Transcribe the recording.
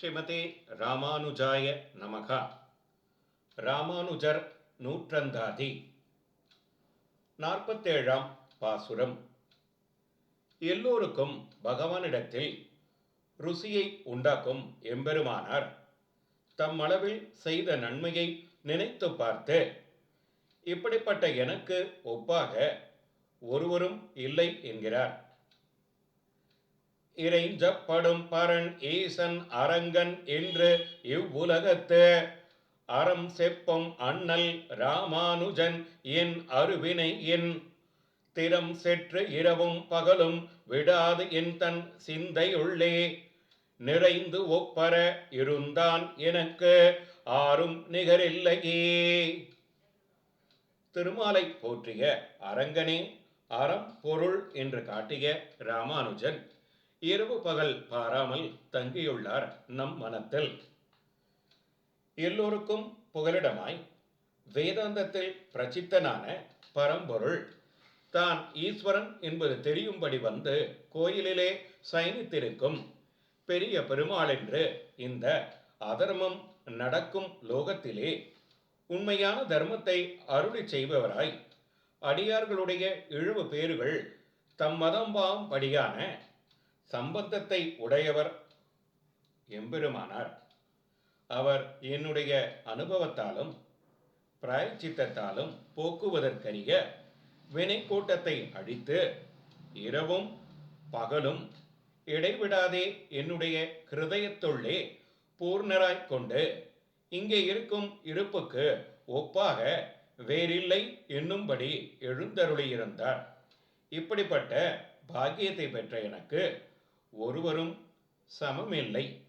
ஸ்ரீமதே ராமானுஜாய நமகா. ராமானுஜர் நூற்றந்தாதி. நாற்பத்தேழாம் பாசுரம். எல்லோருக்கும் பகவானிடத்தில் ருசியை உண்டாக்கும் எம்பெருமானார். தம் அளவில் செய்த நன்மையை நினைத்து பார்த்து இப்படிப்பட்ட எனக்கு ஒப்பாக ஒருவரும் இல்லை என்கிறார். இறைஞ்சப்படும் பரன் ஈசன் அரங்கன் என்று இவ்வுலகத்து. அறம் செப்பம் அண்ணல் ராமானுஜன் என் அருவினை என். திறம் செற்று இரவும் பகலும் விடாது என் தன் சிந்தையுள்ளே. நிறைந்து ஒப்பர இருந்தான் எனக்கு ஆறும் நிகரில்லையே. திருமாலை போற்றிய அரங்கனே அறம் பொருள் என்று காட்டிய ராமானுஜன். இரவு பகல் பாராமல் தங்கியுள்ளார் நம் மனத்தில். எல்லோருக்கும் புகலிடமாய். வேதாந்தத்தில் பிரசித்தனான பரம்பொருள் தான் ஈஸ்வரன் என்பது தெரியும்படி வந்து கோயிலிலே சயனித்திருக்கும் பெரிய பெருமாள் என்று இந்த அதர்மம் நடக்கும் லோகத்திலே உண்மையான தர்மத்தை அருளி செய்பவராய். அடியார்களுடைய இழிவு பேறுகள் தம் மதம்பாம் படியான சம்பந்தத்தை உடையவர் எம்பெருமானார். அவர் என்னுடைய அனுபவத்தாலும் பிராயச்சித்தத்தாலும் போக்குவதற்கரிய வினைக்கூட்டத்தை அழித்து இரவும் பகலும் இடைவிடாதே என்னுடைய ஹிருதயத்துள்ளே பூர்ணராய்க் கொண்டு இங்கே இருக்கும் இருப்புக்கு ஒப்பாக வேறில்லை என்னும்படி எழுந்தருளியிருந்தார். இப்படிப்பட்ட பாக்கியத்தை பெற்ற எனக்கு ஒருவரும் சமமில்லை.